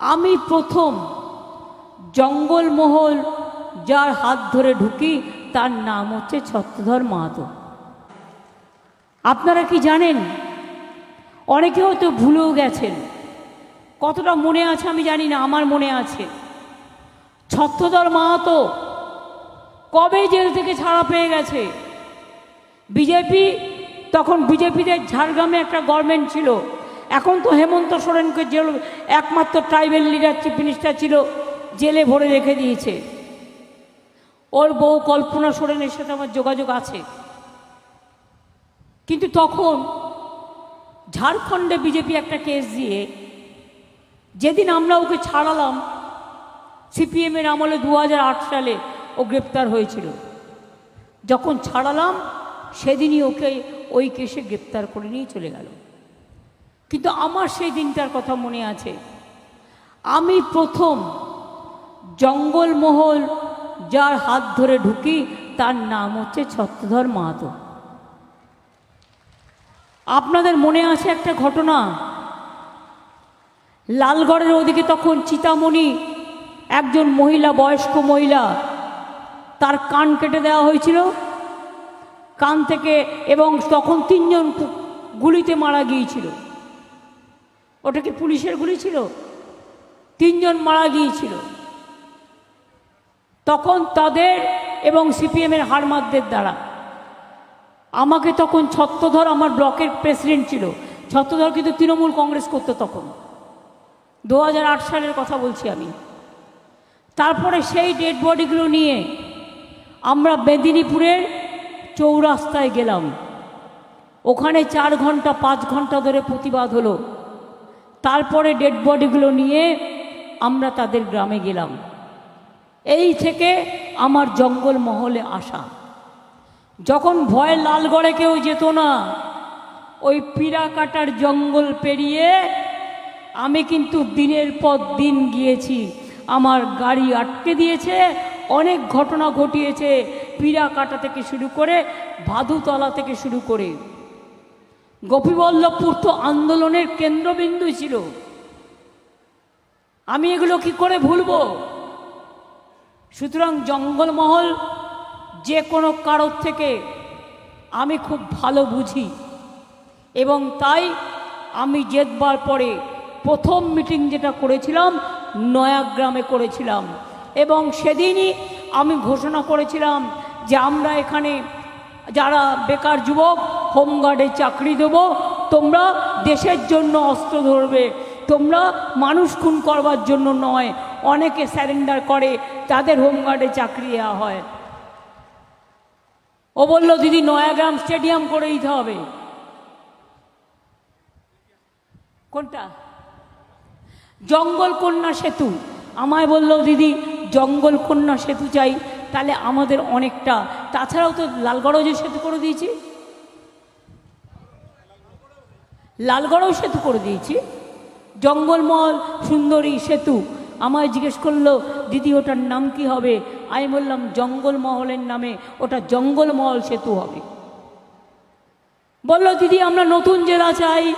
আমি প্রথম জঙ্গলমহল যার হাত ধরে ঢুকি, তার নাম হচ্ছে ছত্রধর মাহাতো। আপনারা কি জানেন? অনেকে হয়তো ভুলেও গেছেন। কতটা মনে আছে আমি জানি না, আমার মনে আছে। ছত্রধর মাহাতো কবে জেল থেকে ছাড়া পেয়ে গেছে? বিজেপি, তখন বিজেপিতে ঝাড়গ্রামে একটা গভর্নমেন্ট ছিল এখন তো হেমন্ত সোরেনকে জেল, একমাত্র ট্রাইবেল লিডার, চিফ মিনিস্টার ছিল, জেলে ভরে রেখে দিয়েছে। ওর বউ কল্পনা সোরেনের সাথে আমার যোগাযোগ আছে। কিন্তু তখন ঝাড়খণ্ডে বিজেপি একটা কেস দিয়ে, যেদিন আমরা ওকে ছাড়ালাম, সিপিএমের আমলে দু হাজার আট সালে ও গ্রেপ্তার হয়েছিল। যখন ছাড়ালাম, সেদিনই ওকে ওই কেসে গ্রেপ্তার করে নিয়ে চলে গেল। কিন্তু আমার সেই দিনটার কথা মনে আছে। আমি প্রথম জঙ্গলমহল যার হাত ধরে ঢুকি, তার নাম হচ্ছে ছত্রধর মাহাতো। আপনাদের মনে আছে একটা ঘটনা? লালগড়ের ওদিকে তখন চিতামণি একজন মহিলা, বয়স্ক মহিলা, তার কান কেটে দেওয়া হয়েছিল। কান থেকে এবং তখন তিনজন গুলিতে মারা গিয়েছিল। ওটা কি পুলিশের গুলি ছিল? তিনজন মারা গিয়েছিল। তখন তাদের এবং সিপিএমের হারমাদদের দ্বারা। আমাকে তখন ছত্রধর আমার ব্লকের প্রেসিডেন্ট ছিল। ছত্রধর কিন্তু তৃণমূল কংগ্রেস করতো তখন। দু হাজার আট সালের কথা বলছি আমি। তারপরে সেই ডেড বডিগুলো নিয়ে আমরা মেদিনীপুরের চৌরাস্তায় গেলাম। ওখানে চার ঘণ্টা, পাঁচ ঘণ্টা ধরে প্রতিবাদ হলো। তারপরে ডেড বডিগুলো নিয়ে আমরা তাদের গ্রামে গেলাম। এই থেকে আমার জঙ্গল মহলে আসা। যখন ভয় লালগড়ে কেউ যেত না, ওই পিড়া কাটার জঙ্গল পেরিয়ে আমি কিন্তু দিনের পর দিন গিয়েছি। আমার গাড়ি আটকে দিয়েছে, অনেক ঘটনা ঘটিয়েছে, পিড়া কাটা থেকে শুরু করে ভাদুতলা থেকে শুরু করে। গোপীবল্লভপুর তো আন্দোলনের কেন্দ্রবিন্দু ছিল। আমি এগুলো কি করে ভুলবো? সুতরাং জঙ্গলমহল যে কোনো কারোর থেকে আমি খুব ভালো বুঝি। এবং তাই আমি জেতবার পরে প্রথম মিটিং যেটা করেছিলাম, নয়াগ্রামে করেছিলাম। এবং সেদিনই আমি ঘোষণা করেছিলাম যে আমরা এখানে যারা বেকার যুবক হোমগার্ডে চাকরি দেব, তোমরা দেশের জন্য অস্ত্র ধরবে, তোমরা মানুষ খুন করবার জন্য নয়, অনেকে স্যারেন্ডার করে, তাদের হোমগার্ডে চাকরি দেওয়া হয়। ও বলল, দিদি, নয়াগ্রাম স্টেডিয়াম করে দিতে হবে। কোনটা? জঙ্গল কন্যা সেতু। আমায় বলল, দিদি, জঙ্গল কন্যা সেতু চাই, তাহলে আমাদের অনেকটা। তাছাড়াও তো লালগড়ও যে সেতু করে দিয়েছি। লালগড়ও সেতু করে দিয়েছি। জঙ্গলমল সুন্দরী সেতু। আমায় জিজ্ঞেস করল, দিদি, ওটার নাম কি হবে? আমি বললাম, জঙ্গলমহলের নামে ওটা জঙ্গলমহল সেতু হবে। বলল, দিদি, আমরা নতুন জেলা চাই।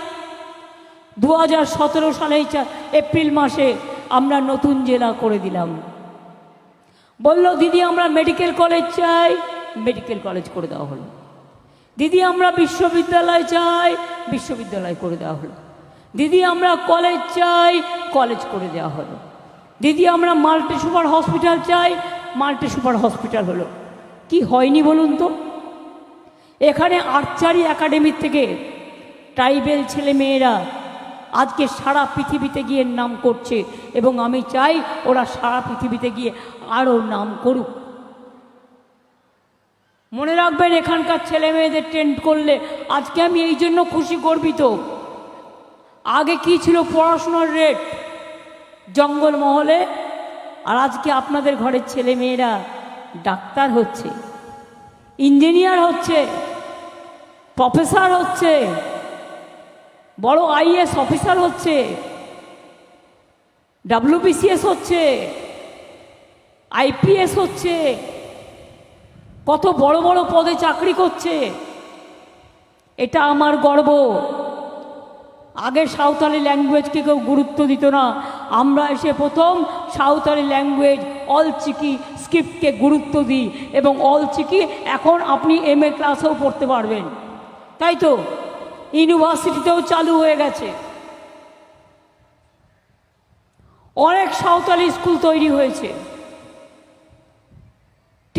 দু হাজার সতেরো সালে এপ্রিল মাসে আমরা নতুন জেলা করে দিলাম। বলল, দিদি, আমরা মেডিকেল কলেজ চাই। মেডিকেল কলেজ করে দেওয়া হলো। দিদি, আমরা বিশ্ববিদ্যালয় চাই। বিশ্ববিদ্যালয় করে দেওয়া হলো। দিদি, আমরা কলেজ চাই। কলেজ করে দেওয়া হলো। দিদি, আমরা মাল্টি সুপার হসপিটাল চাই। মাল্টি সুপার হসপিটাল হলো। কি হয়নি বলুন তো? এখানে আর্চারি একাডেমির থেকে ট্রাইবেল ছেলে মেয়েরা আজকে সারা পৃথিবীতে গিয়ে নাম করছে এবং আমি চাই ওরা সারা পৃথিবীতে গিয়ে আরও নাম করুক। মনে রাখবেন, এখানকার ছেলে মেয়েদের ট্রেন্ড করলে আজকে আমি এই জন্য খুশি, গর্বিত। আগে কি ছিল পড়াশোনার রেট জঙ্গলমহলে আর আজকে আপনাদের ঘরের ছেলে মেয়েরা ডাক্তার হচ্ছে ইঞ্জিনিয়ার হচ্ছে প্রফেসর হচ্ছে, বড় আইএস অফিসার হচ্ছে ডাব্লিউবিসিএস হচ্ছে আইপিএস হচ্ছে কত বড় বড় পদে চাকরি করছে। এটা আমার গর্ব। আগে সাঁওতালি ল্যাঙ্গুয়েজকে কেউ গুরুত্ব দিত না। আমরা এসে প্রথম সাঁওতালি ল্যাঙ্গুয়েজ অলচিকি স্ক্রিপ্টকে গুরুত্ব দিই এবং অলচিকি এখন আপনি এম এ ক্লাসেও পড়তে পারবেন। তাই তো? ইউনিভার্সিটিতেও চালু হয়ে গেছে। অনেক সাঁওতালি স্কুল তৈরি হয়েছে।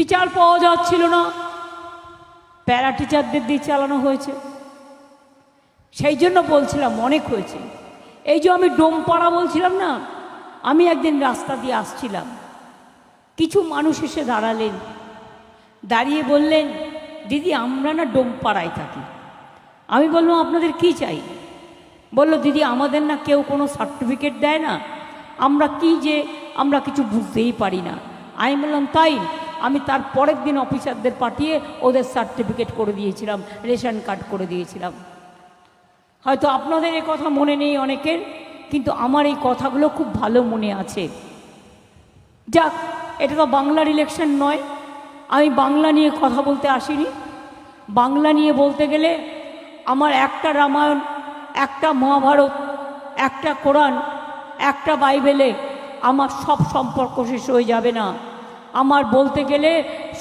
টিচার পাওয়া যাচ্ছিল না। প্যারা টিচারদের দিয়ে চালানো হয়েছে। সেই জন্য বলছিলাম, অনেক হয়েছে। এই যে আমি ডোমপাড়া বলছিলাম না, আমি একদিন রাস্তা দিয়ে আসছিলাম। কিছু মানুষ এসে দাঁড়ালেন। দাঁড়িয়ে বললেন, দিদি, আমরা না ডোমপাড়ায় থাকি। আমি বললাম, আপনাদের কি চাই? বলল, দিদি, আমাদের না কেউ কোনো সার্টিফিকেট দেয় না। আমরা কি যে আমরা কিছু বুঝতেই পারি না। আমি বললাম, তাই? আমি তার পরের দিন অফিসারদের পাঠিয়ে ওদের সার্টিফিকেট করে দিয়েছিলাম, রেশন কার্ড করে দিয়েছিলাম। হয়তো আপনাদের এই কথা মনে নেই অনেকের, কিন্তু আমার এই কথাগুলো খুব ভালো মনে আছে। যাক, এটা তো বাংলার ইলেকশন নয়। আমি বাংলা নিয়ে কথা বলতে আসিনি। বাংলা নিয়ে বলতে গেলে আমার একটা রামায়ণ, একটা মহাভারত, একটা কোরআন, একটা বাইবেলে আমার সব সম্পর্ক শেষ হয়ে যাবে না। আমার বলতে গেলে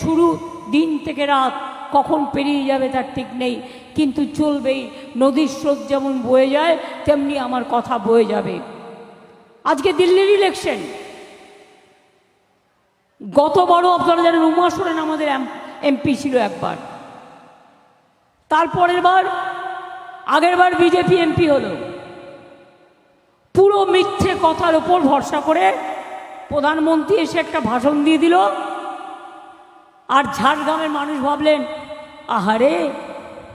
শুরু দিন থেকে রাত কখন পেরিয়ে যাবে তার ঠিক নেই। কিন্তু চলবেই, নদীর স্রোত যেমন বয়ে যায়, তেমনি আমার কথা বয়ে যাবে। আজকে দিল্লির ইলেকশন গতবারও আপনারা জানেন উমা সোরেন আমাদের এমপি ছিল একবার। তারপরের বার, আগের বার বিজেপি এমপি হলো। পুরো মিথ্যে কথার ওপর ভরসা করে প্রধানমন্ত্রী এসে একটা ভাষণ দিয়ে দিল। আর ঝাড়গ্রামের মানুষ ভাবলেন, আহারে,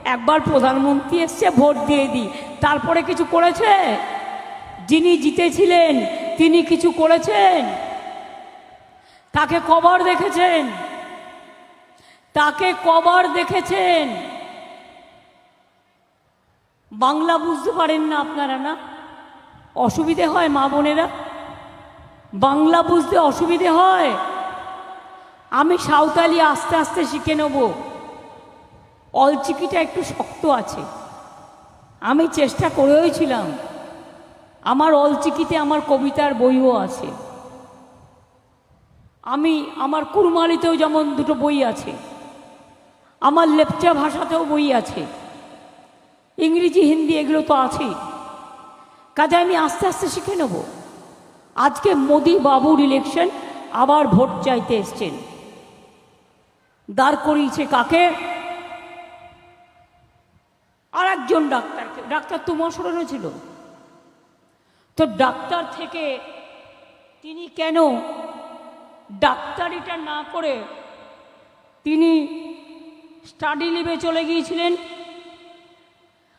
একবার প্রধানমন্ত্রী এসছে, ভোট দিয়ে দিই। তারপরে কিছু করেছে? যিনি জিতেছিলেন, তিনি কিছু করেছেন? তাকে কবার দেখেছেন? তাকে কবার দেখেছেন? বাংলা বুঝতে পারেন না আপনারা না? অসুবিধে হয় মা বোনেরা? বাংলা বুঝতে অসুবিধে হয়। আমি সাঁওতালি আস্তে আস্তে শিখে নেব। অলচিকিটা একটু শক্ত আছে। আমি চেষ্টা করেওছিলাম আমার অলচিকিতে আমার কবিতার বইও আছে। আমি, আমার কুরমালিতেও যেমন দুটো বই আছে। আমার লেপচা ভাষাতেও বই আছে। ইংরেজি, হিন্দি এগুলো তো আছেই। কাজে আমি আস্তে আস্তে শিখে নেব। আজকে মোদি বাবুর ইলেকশন আবার ভোট চাইতে এসছেন। দাঁড় করিয়েছে কাকে? আর একজন ডাক্তারকে। ডাক্তার তোমার স্মরণে ছিল। তো ডাক্তার থেকে তিনি কেন ডাক্তারিটা না করে তিনি স্টাডি লিভে চলে গিয়েছিলেন?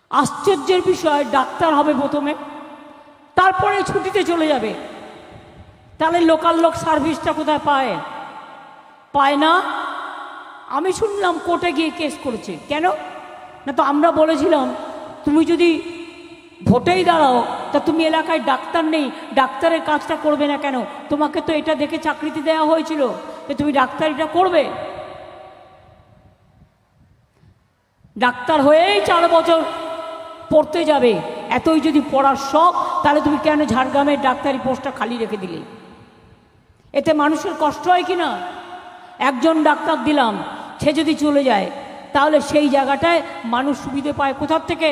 আশ্চর্যের বিষয়, ডাক্তার হবে প্রথমে, তারপরে ছুটিতে চলে যাবে। তাহলে লোকাল লোক সার্ভিসটা কোথায় পায়? পায় না? আমি শুনলাম কোর্টে গিয়ে কেস করেছে। কেন? না তো আমরা বলেছিলাম, তুমি যদি ভোটেই দাঁড়াও, তা তুমি এলাকায় ডাক্তার নেই, ডাক্তারের কাজটা করবে না কেন? তোমাকে তো এটা দেখে চাকরিতে দেওয়া হয়েছিল যে তুমি ডাক্তারিটা করবে। ডাক্তার হয়েই চার বছর পড়তে যাবে। এতই যদি পড়ার শখ, তাহলে তুমি কেন ঝাড়গ্রামের ডাক্তারি পোস্টটা খালি রেখে দিলে? এতে মানুষের কষ্ট হয় কি না একজন ডাক্তার দিলাম, সে যদি চলে যায়, তাহলে সেই জায়গাটায় মানুষ সুবিধে পায়। কোথার থেকে?